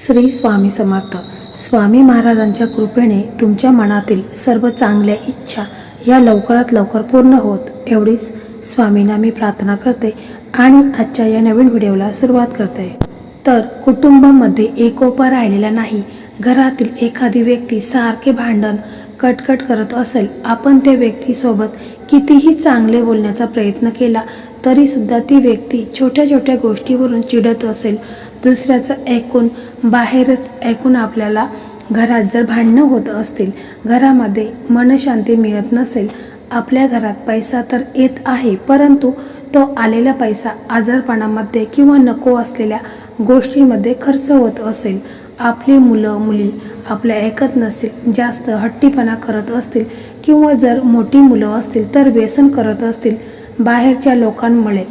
श्री स्वामी समर्थ. स्वामी महाराजांच्या कृपेने तुमच्या मनातील सर्व चांगल्या इच्छा या लवकरात लवकर पूर्ण होत. एवढीच स्वामींना मी प्रार्थना करते आणि आजच्या या नवीन व्हिडिओला सुरुवात करते. तर कुटुंबामध्ये एकोपा राहिलेला नाही. घरातील एखादी व्यक्ती सारखे भांडण कटकट करत असेल आपण त्या व्यक्तीसोबत कितीही चांगले बोलण्याचा प्रयत्न केला तरीसुद्धा ती व्यक्ती छोट्या छोट्या गोष्टीवरून चिडत असेल दुसऱ्याचं ऐकून बाहेरच ऐकून आपल्याला घरात जर भांडणं होत असतील घरामध्ये मनशांती मिळत नसेल आपल्या घरात पैसा तर येत आहे परंतु तो आलेला पैसा आजारपणामध्ये किंवा नको असलेल्या गोष्टींमध्ये खर्च होत असेल आपली मुलं मुली आपल्या ऐकत नसतील जास्त हट्टीपणा करत असतील किंवा जर मोठी मुलं असतील तर व्यसन करत असतील बाहेरच्या लोकांमुळे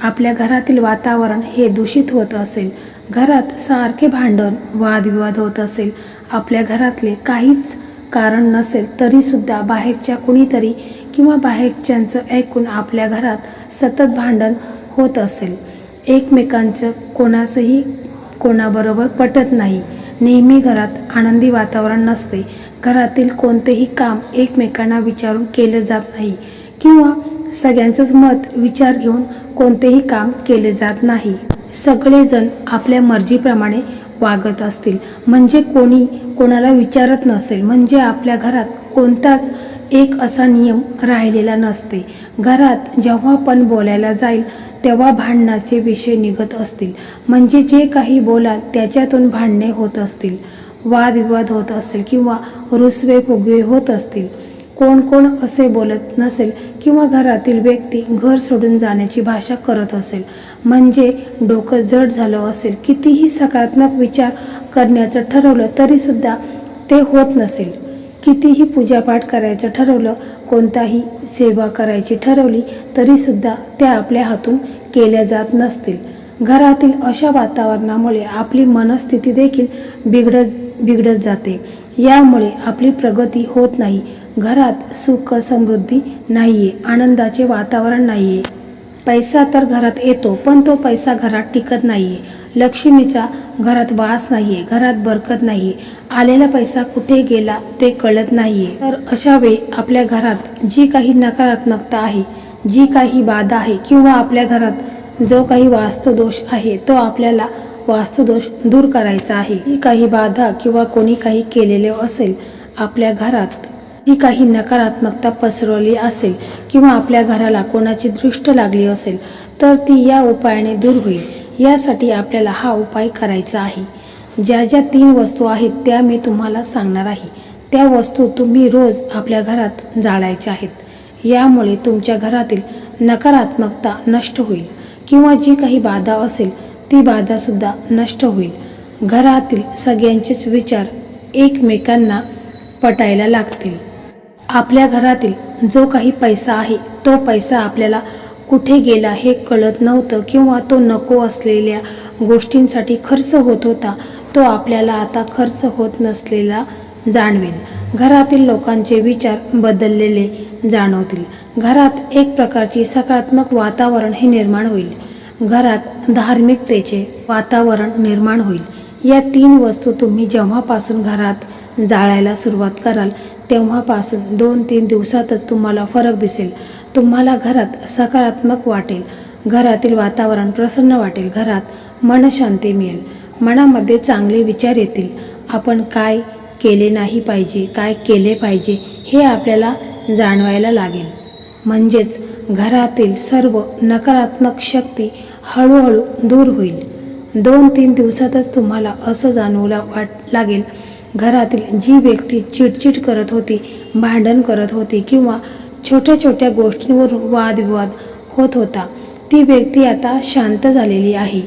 आपल्या घरातील वातावरण हे दूषित होत असेल. घरात सारखे भांडण वादविवाद होत असेल. आपल्या घरातले काहीच कारण नसेल तरीसुद्धा बाहेरच्या कुणीतरी किंवा बाहेरच्यांचं ऐकून आपल्या घरात सतत भांडण होत असेल. एकमेकांचं कोणाचंही कोणाबरोबर पटत नाही. नेहमी घरात आनंदी वातावरण नसते. घरातील कोणतेही काम एकमेकांना विचारून केलं जात नाही. किंवा सगळ्यांचंच मत विचार घेऊन कोणतेही काम केले जात नाही. सगळेजण आपल्या मर्जीप्रमाणे वागत असतील. म्हणजे कोणी कोणाला विचारत नसेल. म्हणजे आपल्या घरात कोणताच एक असा नियम राहिलेला नसते. घरात जेव्हा पण बोलायला जाईल तेव्हा भांडणाचे विषय निघत असतील. म्हणजे जे काही बोलाल त्याच्यातून भांडणे होत असतील. वादविवाद होत असतील किंवा रुसवे फुगवे होत असतील. कोण कोण असे बोलत नसेल किंवा घरातील व्यक्ती घर सोडून जाण्याची भाषा करत असेल. म्हणजे डोकं जड झालं असेल कितीही सकारात्मक विचार करण्याचं ठरवलं तरीसुद्धा ते होत नसेल. कितीही पूजापाठ करायचं ठरवलं कोणताही सेवा करायची ठरवली तरीसुद्धा त्या आपल्या हातून केल्या जात नसतील. घरातील अशा वातावरणामुळे आपली मनस्थिती देखील बिघडत बिघडत जाते. यामुळे आपली प्रगती होत नाही. घरात सुख समृद्धी नाही आहे आनंदाचे वातावरण नाही आहे पैसा तर घरात येतो पण तो पैसा घरात टिकत नाही आहे लक्ष्मीचा घरात वास नाही आहे घरात बरकत नाही आलेला पैसा कुठे गेला ते कळत नाही आहे तर अशा वेळी आपल्या घरात जी काही नकारात्मकता आहे जी काही बाधा आहे किंवा आपल्या घरात जो काही वास्तुदोष आहे तो आपल्याला वास्तुदोष दूर करायचा आहे. जी काही बाधा किंवा कोणी काही केलेले असेल आपल्या घरात जी काही नकारात्मकता पसरवली असेल किंवा आपल्या घराला कोणाची दृष्ट लागली असेल तर ती या उपायाने दूर होईल. यासाठी आपल्याला हा उपाय करायचा आहे. ज्या ज्या तीन वस्तू आहेत त्या मी तुम्हाला सांगणार आहे. त्या वस्तू तुम्ही रोज आपल्या घरात जाळायच्या आहेत. यामुळे तुमच्या घरातील नकारात्मकता नष्ट होईल किंवा जी काही बाधा असेल ती बाधासुद्धा नष्ट होईल. घरातील सगळ्यांचेच विचार एकमेकांना पटायला लागतील. आपल्या घरातील जो काही पैसा आहे तो पैसा आपल्याला कुठे गेला हे कळत नव्हतं किंवा तो नको असलेल्या गोष्टींसाठी खर्च होत होता तो आपल्याला आता खर्च होत नसलेला जाणवेल. घरातील लोकांचे विचार बदललेले जाणवतील. घरात एक प्रकारची सकारात्मक वातावरण हे निर्माण होईल. घरात धार्मिकतेचे वातावरण निर्माण होईल. या तीन वस्तू तुम्ही जेव्हापासून घरात जाळायला सुरुवात कराल. तेव्हापासून दोन तीन दिवसातच तुम्हाला फरक दिसेल. तुम्हाला घरात सकारात्मक वाटेल. घरातील वातावरण प्रसन्न वाटेल. घरात मनशांती मिळेल. मनामध्ये चांगले विचार येतील. आपण काय केले नाही पाहिजे काय केले पाहिजे हे आपल्याला जाणवायला लागेल. म्हणजेच घरातील सर्व नकारात्मक शक्ती हळूहळू दूर होईल. दोन तीन दिवसातच तुम्हाला असं जाणवला वाट लागेल. घरातील जी व्यक्ती चिडचिड करत होती भांडण करत होती किंवा छोट्या छोट्या गोष्टींवर वादविवाद होत होता ती व्यक्ती आता शांत झालेली आहे.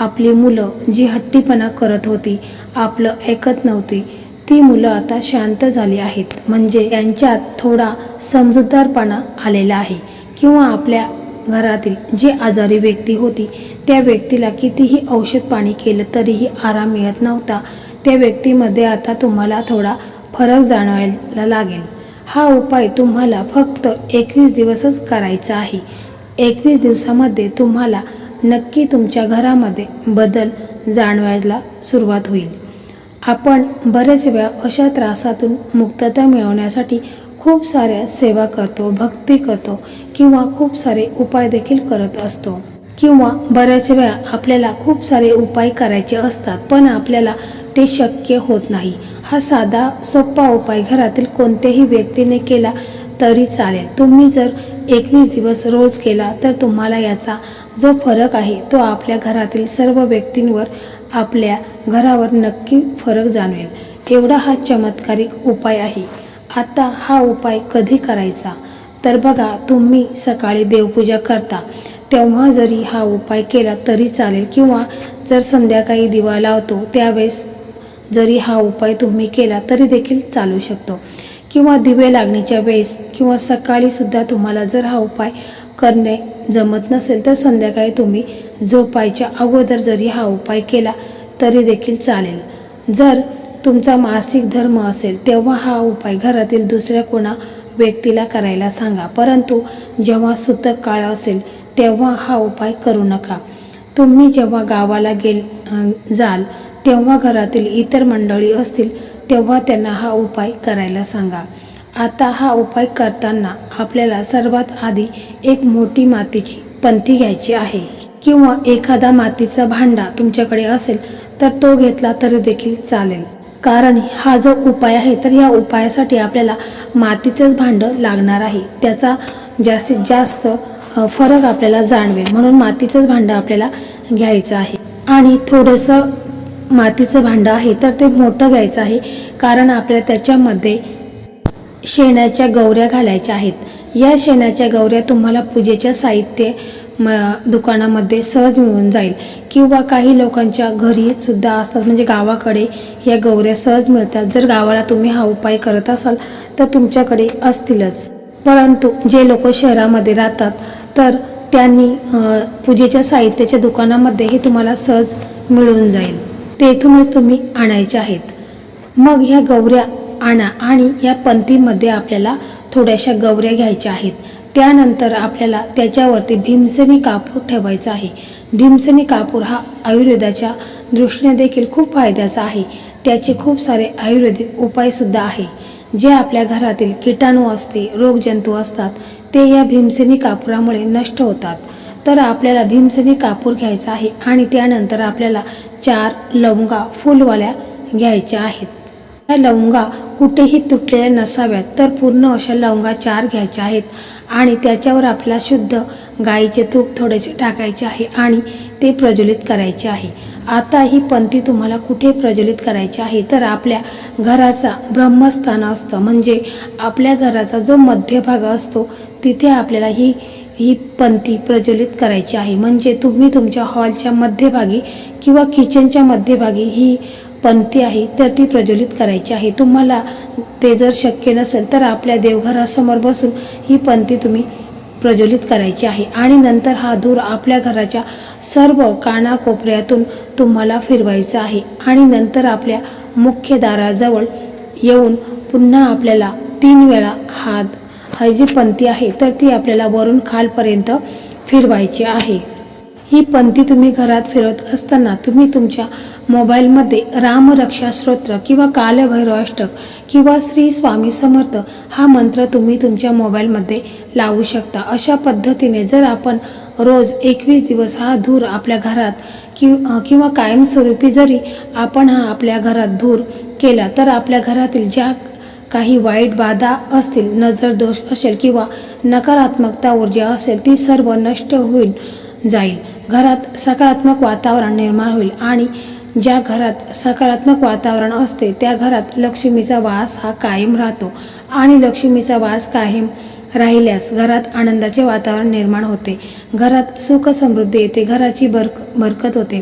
आपली मुलं जी हट्टीपणा करत होती आपलं ऐकत नव्हती ती मुलं आता शांत झाली आहेत. म्हणजे त्यांच्यात थोडा समजूतदारपणा आलेला आहे. किंवा आपल्या घरातील जी आजारी व्यक्ती होती त्या व्यक्तीला कितीही औषध पाणी केलं तरीही आराम मिळत नव्हता त्या व्यक्तीमध्ये आता तुम्हाला थोडा फरक जाणवायला लागेल. हा उपाय तुम्हाला फक्त एकवीस दिवसच करायचा आहे. एकवीस दिवसामध्ये तुम्हाला नक्की तुमच्या घरामध्ये बदल जाणवायला सुरुवात होईल. आपण बरेच वेळा अशा त्रासातून मुक्तता मिळवण्यासाठी खूप साऱ्या सेवा करतो भक्ती करतो किंवा खूप सारे उपाय देखील करत असतो. किंवा बऱ्याच वेळा आपल्याला खूप सारे उपाय करायचे असतात पण आपल्याला ते शक्य होत नाही. हा साधा सोपा उपाय घरातील कोणत्याही व्यक्तीने केला तरी चालेल. तुम्ही जर एकवीस दिवस रोज केला तर तुम्हाला याचा जो फरक आहे तो आपल्या घरातील सर्व व्यक्तींवर आपल्या घरावर नक्की फरक जाणवेल. एवढा हा चमत्कारिक उपाय आहे. आता हा उपाय कधी करायचा? तर बघा तुम्ही सकाळी देवपूजा करता. तेव्हा जरी हा उपाय केला तरी चालेल. किंवा जर संध्याकाळी दिवा लावतो त्यावेळेस जरी हा उपाय तुम्ही केला तरी देखील चालू शकतो. किंवा दिवे लागण्याच्या वेळेस किंवा सकाळीसुद्धा तुम्हाला जर हा उपाय करणे जमत नसेल तर संध्याकाळी तुम्ही झोपायच्या अगोदर जरी हा उपाय केला तरी देखील चालेल. जर तुमचा मासिक धर्म असेल तेव्हा हा उपाय घरातील दुसऱ्या कोणा व्यक्तीला करायला सांगा. परंतु जेव्हा सुतक काळ असेल तेव्हा हा उपाय करू नका. तुम्ही जेव्हा गावाला गेल जाल तेव्हा घरातील इतर मंडळी असतील तेव्हा त्यांना हा उपाय करायला सांगा. आता हा उपाय करताना आपल्याला सर्वात आधी एक मोठी मातीची पंथी घ्यायची आहे. किंवा एखादा मातीचा भांडा तुमच्याकडे असेल तर तो घेतला तरी देखील चालेल. कारण हा जो उपाय आहे तर या उपायासाठी आपल्याला मातीचंच भांडं लागणार आहे. त्याचा जास्तीत जास्त फरक आपल्याला जाणवेल. म्हणून मातीचंच भांडं आपल्याला घ्यायचं आहे. आणि थोडंसं मातीचं भांडं आहे तर ते मोठं घ्यायचं आहे कारण आपल्याला त्याच्यामध्ये शेणाच्या गौऱ्या घालायच्या आहेत. या शेणाच्या गौऱ्या तुम्हाला पूजेच्या साहित्य म दुकानामध्ये सहज मिळून जाईल. किंवा काही लोकांच्या घरी सुद्धा असतात म्हणजे गावाकडे या गौऱ्या सहज मिळतात. जर गावाला तुम्ही हा उपाय करत असाल तर तुमच्याकडे असतीलच. परंतु जे लोक शहरामध्ये राहतात तर त्यांनी पूजेच्या साहित्याच्या दुकानामध्ये हे तुम्हाला सहज मिळून जाईल. तेथूनच तुम्ही आणायचे आहेत. मग ह्या गौऱ्या आणा आणि या पंथीमध्ये आपल्याला थोड्याशा गौऱ्या घ्यायच्या आहेत. त्यानंतर आपल्याला त्याच्यावरती भीमसेनी कापूर ठेवायचा आहे. भीमसेनी कापूर हा आयुर्वेदाच्या दृष्टीने देखील खूप फायद्याचा आहे. त्याचे खूप सारे आयुर्वेदिक उपायसुद्धा आहे. जे आपल्या घरातील किटाणू असते रोगजंतू असतात ते या भीमसेनी कापुरामुळे नष्ट होतात. तर आपल्याला भीमसेनी कापूर घ्यायचा आहे आणि त्यानंतर आपल्याला चार लवंगा फुलवाल्या घ्यायच्या आहेत. या लवंगा कुठेही तुटलेल्या नसाव्यात तर पूर्ण अशा लवंगा चार घ्यायच्या आहेत आणि त्याच्यावर आपल्या शुद्ध गाईचे तूप थोडेसे टाकायचे आहे आणि ते प्रज्वलित करायचे आहे. आता ही पंथी तुम्हाला कुठे प्रज्वलित करायची आहे? तर आपल्या घराचा ब्रह्मस्थान असतं. म्हणजे आपल्या घराचा जो मध्यभाग असतो तिथे आपल्याला ही ही पंथी प्रज्वलित करायची आहे. म्हणजे तुम्ही तुमच्या हॉलच्या मध्यभागी किंवा किचनच्या मध्यभागी ही पंथी आहे तर ती प्रज्वलित करायची आहे. तुम्हाला ते जर शक्य नसेल तर आपल्या देवघरासमोर बसून ही पंथी तुम्ही प्रज्वलित करायची आहे. आणि नंतर हा धूर आपल्या घराच्या सर्व कानाकोपऱ्यातून तुम्हाला फिरवायचा आहे. आणि नंतर आपल्या मुख्य दाराजवळ येऊन पुन्हा आपल्याला तीन वेळा हात हा जी पंथी आहे तर ती आपल्याला वरून खालपर्यंत फिरवायची आहे. ही पंथी तुम्ही घरात फिरत असताना तुम्ही तुमच्या मोबाईलमध्ये रामरक्षा स्तोत्र किंवा कालभैरवाष्टक किंवा श्री स्वामी समर्थ हा मंत्र तुम्ही तुमच्या मोबाईलमध्ये लावू शकता. अशा पद्धतीने जर आपण रोज एकवीस दिवस हा धूर आपल्या घरात कि किंवा कायमस्वरूपी जरी आपण हा आपल्या घरात धूर केला तर आपल्या घरातील ज्या काही वाईट बाधा असतील नजर दोष असेल किंवा नकारात्मकता ऊर्जा असेल ती सर्व नष्ट होईल. जाईल. घरात सकारात्मक वातावरण निर्माण होईल आणि ज्या घरात सकारात्मक वातावरण असते त्या घरात लक्ष्मीचा वास हा कायम राहतो आणि लक्ष्मीचा वास कायम राहिल्यास घरात आनंदाचे वातावरण निर्माण होते. घरात सुख समृद्धी येते घराची बरक बरकत होते.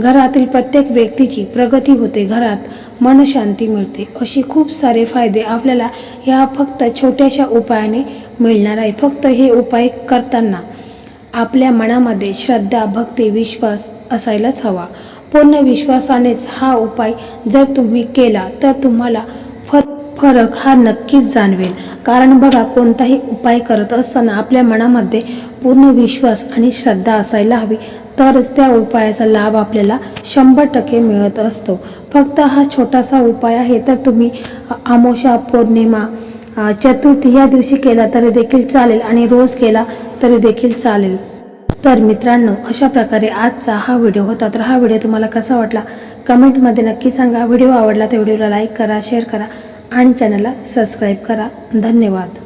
घरातील प्रत्येक व्यक्तीची प्रगती होते घरात मनशांती मिळते. असे खूप सारे फायदे आपल्याला ह्या फक्त छोट्याशा उपायाने मिळणार आहे. फक्त हे उपाय करताना आपल्या मनामध्ये श्रद्धा भक्ती विश्वास असायलाच हवा. पूर्ण विश्वासानेच हा उपाय जर तुम्ही केला तर तुम्हाला फरक हा नक्कीच जाणवेल. कारण बघा कोणताही उपाय करत असताना आपल्या मनामध्ये पूर्ण विश्वास आणि श्रद्धा असायला हवी. तरच त्या उपायाचा लाभ आपल्याला शंभर टक्के मिळत असतो. फक्त हा छोटासा उपाय आहे तर तुम्ही अ, अमावस्या पौर्णिमा चतुर्थी या दिवशी केला तरी देखील चालेल आणि रोज केला तरी देखील चालेल. तर मित्रांनो अशा प्रकारे आजचा हा व्हिडिओ होता. तर हा व्हिडिओ तुम्हाला कसा वाटला? कमेंटमध्ये नक्की सांगा. व्हिडिओ आवडला तर व्हिडिओला लाईक करा शेअर करा आणि चॅनलला सबस्क्राईब करा. धन्यवाद.